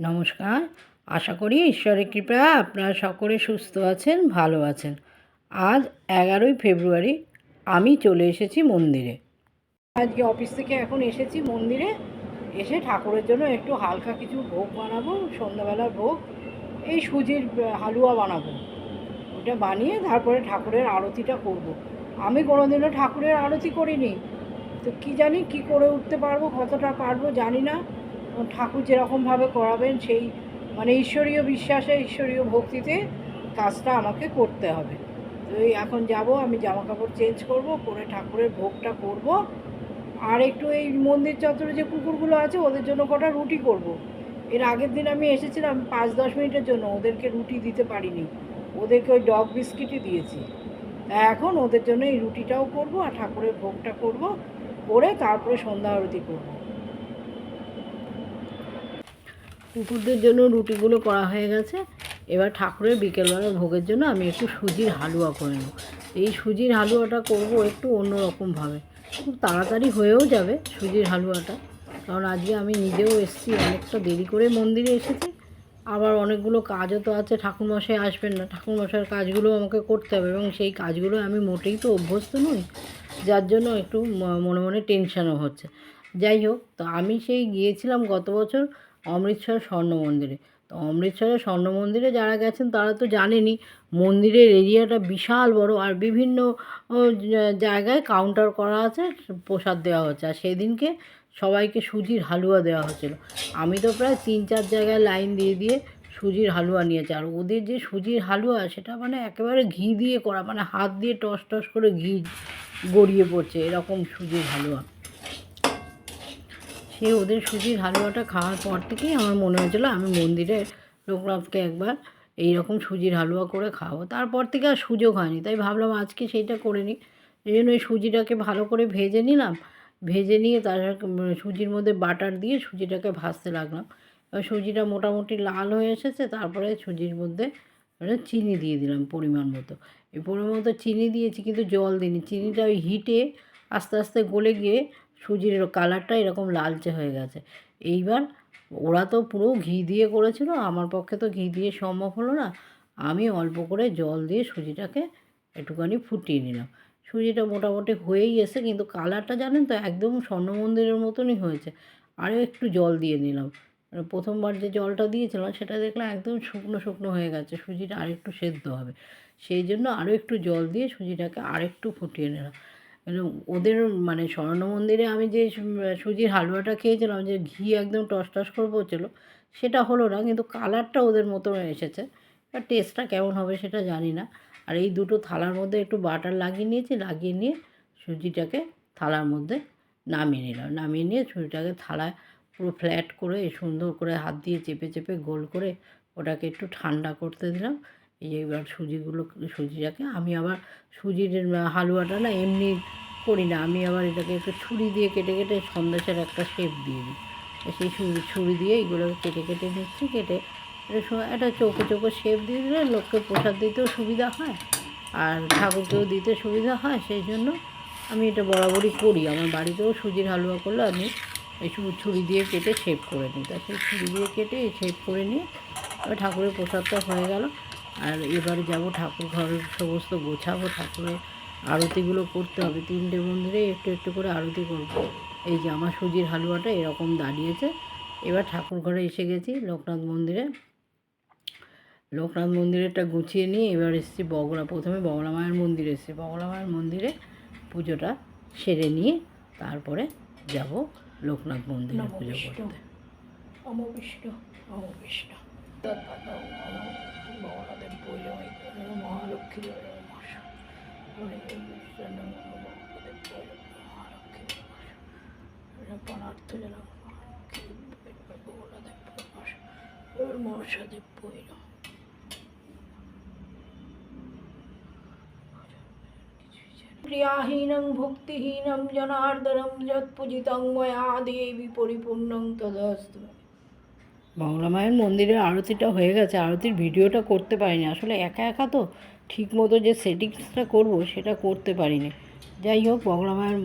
নমস্কার। আশা করি ঈশ্বরের কৃপা আপনারা সকলে সুস্থ আছেন, ভালো আছেন। আজ এগারোই ফেব্রুয়ারি, আমি চলে এসেছি মন্দিরে। আজকে অফিস থেকে এখন এসেছি মন্দিরে। এসে ঠাকুরের জন্য একটু হালকা কিছু ভোগ বানাবো, সন্ধ্যাবেলার ভোগ। এই সুজির হালুয়া বানাবো। ওটা বানিয়ে তারপরে ঠাকুরের আরতিটা করব। আমি কোনোদিনও ঠাকুরের আরতি করিনি। তো কি জানি কি করে উঠতে পারব, কতটা পারব জানি না। ঠাকুর যেরকমভাবে করাবেন সেই মানে ঈশ্বরীয় বিশ্বাসে, ঈশ্বরীয় ভক্তিতে কাজটা আমাকে করতে হবে। তো এই এখন যাব, আমি জামা কাপড় চেঞ্জ করব করে ঠাকুরের ভোগটা করব। আর একটু এই মন্দির চত্বরে যে কুকুরগুলো আছে, ওদের জন্য কটা রুটি করব। এর আগের দিন আমি এসেছিলাম পাঁচ দশ মিনিটের জন্য, ওদেরকে রুটি দিতে পারিনি। ওদেরকে ওই ডগ বিস্কিটই দিয়েছি। এখন ওদের জন্য এই রুটিটাও করব আর ঠাকুরের ভোগটা করব, করে তারপরে সন্ধ্যা আরতি করব। কুকুরদের জন্য রুটিগুলো করা হয়ে গেছে। এবার ঠাকুরের বিকেলবেলা ভোগের জন্য আমি একটু সুজির হালুয়া করে নেব। এই সুজির হালুয়াটা করব একটু অন্যরকমভাবে খুব তাড়াতাড়ি হয়েও যাবে সুজির হালুয়াটা। কারণ আজকে আমি নিজেও এসেছি, অনেকটা দেরি করে মন্দিরে এসেছি। আবার অনেকগুলো কাজও তো আছে, ঠাকুরমশাই আসবেন না। ঠাকুরমশাইয়ের কাজগুলো আমাকে করতে হবে এবং সেই কাজগুলো আমি মোটেই তো অভ্যস্ত নই। যার জন্য একটু মনে মনে টেনশনও হচ্ছে। যাই হোক, তো আমি সেই গিয়েছিলাম গত বছর অমৃতসর স্বর্ণ মন্দিরে। তো অমৃতসরের স্বর্ণ মন্দিরে যারা গেছেন, তারা তো জানেনই, মন্দিরের এরিয়াটা বিশাল বড় আর বিভিন্ন জায়গায় কাউন্টার করা আছে, প্রসাদ দেওয়া হচ্ছে। আর সেদিনকে সবাইকে সুজির হালুয়া দেওয়া হচ্ছিল। আমি তো প্রায় তিন চার জায়গায় লাইন দিয়ে দিয়ে সুজির হালুয়া নিয়েছি। আর ওদের যে সুজির হালুয়া, সেটা মানে একেবারে ঘি দিয়ে করা মানে হাত দিয়ে টস টস করে ঘি গড়িয়ে পড়ছে, এরকম সুজির হালুয়া। সে ওদের সুজির হালুয়াটা খাওয়ার পর থেকেই আমার মনে হয়েছিল আমি মন্দিরে লোকনাথকে একবার এই রকম সুজির হালুয়া করে খাওয়াবো। তারপর থেকে আর সুযোগ হয়নি, তাই ভাবলাম আজকে সেইটা করে নিই। এই জন্য ওই সুজিটাকে ভালো করে ভেজে নিলাম, ভেজে নিয়ে তার সুজির মধ্যে বাটার দিয়ে সুজিটাকে ভাজতে লাগলাম। এবার সুজিটা মোটামুটি লাল হয়ে এসেছে, তারপরে সুজির মধ্যে মানে চিনি দিয়ে দিলাম পরিমাণ মতো। এই পরিমাণ মতো চিনি দিয়েছি, কিন্তু জল দিইনি। চিনিটা ওই হিটে আস্তে আস্তে গলে গিয়ে সুজির কালারটা এরকম লালচে হয়ে গেছে। এইবার ওরা তো পুরো ঘি দিয়ে করেছিল, আমার পক্ষে তো ঘি দিয়ে সম্ভব হলো না। আমি অল্প করে জল দিয়ে সুজিটাকে একটুখানি ফুটিয়ে নিলাম। সুজিটা মোটামুটি হয়েই এসে কিন্তু কালারটা জানেন তো, একদম স্বর্ণ মন্দিরের মতনই হয়েছে। আরও একটু জল দিয়ে নিলাম। মানে প্রথমবার যে জলটা দিয়েছিলাম, সেটা দেখলাম একদম শুকনো শুকনো হয়ে গেছে, সুজিটা আরেকটু সেদ্ধ হবে। সেই জন্য আরও একটু জল দিয়ে সুজিটাকে আরেকটু ফুটিয়ে নিলাম। ওদের মানে স্বর্ণ মন্দিরে আমি যে সুজির হালুয়াটা খেয়েছিলাম, যে ঘি একদম টস টস করে পড়ছিল, সেটা হলো না, কিন্তু কালারটা ওদের মতো এসেছে। আর টেস্টটা কেমন হবে সেটা জানি না। আর এই দুটো থালার মধ্যে একটু বাটার লাগিয়ে নিয়েছি, লাগিয়ে নিয়ে সুজিটাকে থালার মধ্যে নামিয়ে নিলাম। নামিয়ে নিয়ে সুজিটাকে থালায় পুরো ফ্ল্যাট করে সুন্দর করে হাত দিয়ে চেপে চেপে গোল করে ওটাকে একটু ঠান্ডা করতে দিলাম। এই এবার সুজিগুলো, সুজিটাকে আমি আবার সুজির হালুয়াটা না এমনি করি না। আমি আবার এটাকে একটু ছুরি দিয়ে কেটে কেটে সন্দেশের একটা শেপ দিয়ে দিই। সেই ছুরি ছুরি দিয়ে এগুলো কেটে কেটে নিচ্ছি, কেটে একটা চৌকো চৌকো শেপ দিয়ে দিলে লোককে প্রসাদ দিতেও সুবিধা হয় আর ঠাকুরকেও দিতে সুবিধা হয়। সেই জন্য আমি এটা বরাবরই করি। আমার বাড়িতেও সুজির হালুয়া করলে আমি এই ছুরি দিয়ে কেটে শেপ করে নিই। তা সেই ছুরি দিয়ে কেটে শেপ করে নিয়ে ঠাকুরের প্রসাদটা হয়ে গেল। আর এবারে যাব ঠাকুর ঘরের সমস্ত গোছাবো। ঠাকুরের আরতিগুলো করতে হবে। তিনটে মন্দিরে একটু একটু করে আরতি করব। এই যে আমার সুজির হালুয়াটা এরকম দাঁড়িয়েছে। এবার ঠাকুর ঘরে এসে গেছি লোকনাথ মন্দিরে। লোকনাথ মন্দিরেরটা গুছিয়ে নিয়ে এবার এসেছি বগলা প্রথমে বগলা মায়ের মন্দিরে এসেছি। বগলা মায়ের মন্দিরে পুজোটা সেরে নিয়ে তারপরে যাব লোকনাথ মন্দিরে পুজো করতে। অম বিষ্ণু অম বিষ্ণু। তৎপদম বগলাদেব বৈরমী মহালক্ষ্মী মহাদেব বৈর ক্রিয়াহীনং ভক্তিহীনং জনার্দনম যৎপূজিতং ময়া দেবী পরিপূর্ণং তদস্তু। বাংলা মায়ের মন্দিরের আরতিটা হয়ে গেছে, আরতির ভিডিওটা করতে পারিনি। আসলে একা একা তো ঠিক মতো যে সেটিংসটা করব সেটা করতে পারিনি। যাই হোক বগলা মায়ের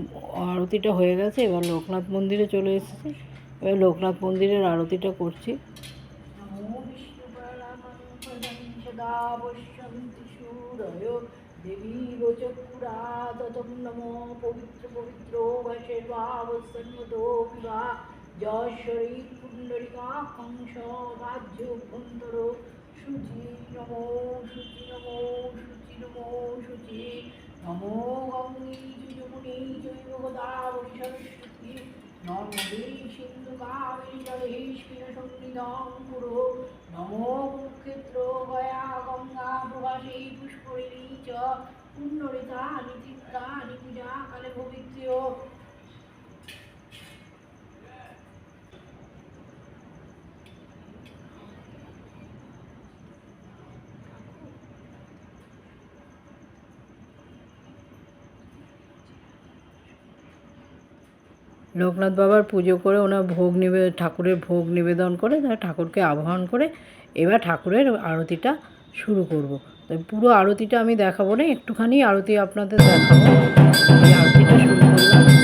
আরতিটা হয়ে গেছে, এবার লোকনাথ মন্দিরে চলে এসেছি। এবার লোকনাথ মন্দিরের আরতিটা করছি। দেবী পবিত্র পবিত্র যশ্বরী পুণ্ডরিকা কংস রাজ্য ভন্তর শুচি নমো শুচি নমো শুচি নমো শুচি নমো গঙ্গী যুযমুনি জৈব গোদাবরী সরস্বতী নর্মদে সিন্ধু কাবেরী জলেষ্কিন সন্নিধং কুরু নমো কুরুক্ষেত্র গয়া গঙ্গা প্রভাসী পুষ্করিণী চ পুণ্যরিতা নিতীর্থা নিপূজা কালে পবিত্র লোকনাথ বাবার পুজো করে ওনার ভোগ নিবে, ঠাকুরের ভোগ নিবেদন করে, তার ঠাকুরকে আবাহন করে এবার ঠাকুরের আরতিটা শুরু করব। তো পুরো আরতিটা আমি দেখাবো না, একটুখানি আরতি আপনাদের দেখাবো। এই আরতিটা শুরু করলাম।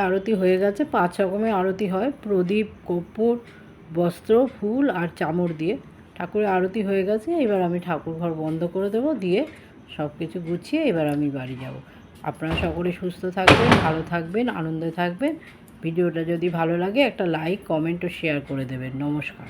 আরতি হয়ে গেছে। পাঁচ রকমের আরতি হয়। প্রদীপ, কর্পূর, বস্ত্র, ফুল আর চামড় দিয়ে। ঠাকুরের আরতি হয়ে গেছে। এবার আমি ঠাকুর ঘর বন্ধ করে দেব। দিয়ে সব কিছু গুছিয়ে এবার আমি বাড়ি যাব। আপনারা সকলে সুস্থ থাকবেন, ভালো থাকবেন, আনন্দে থাকবেন। ভিডিওটা যদি ভালো লাগে একটা লাইক কমেন্ট ও শেয়ার করে দেবেন। নমস্কার।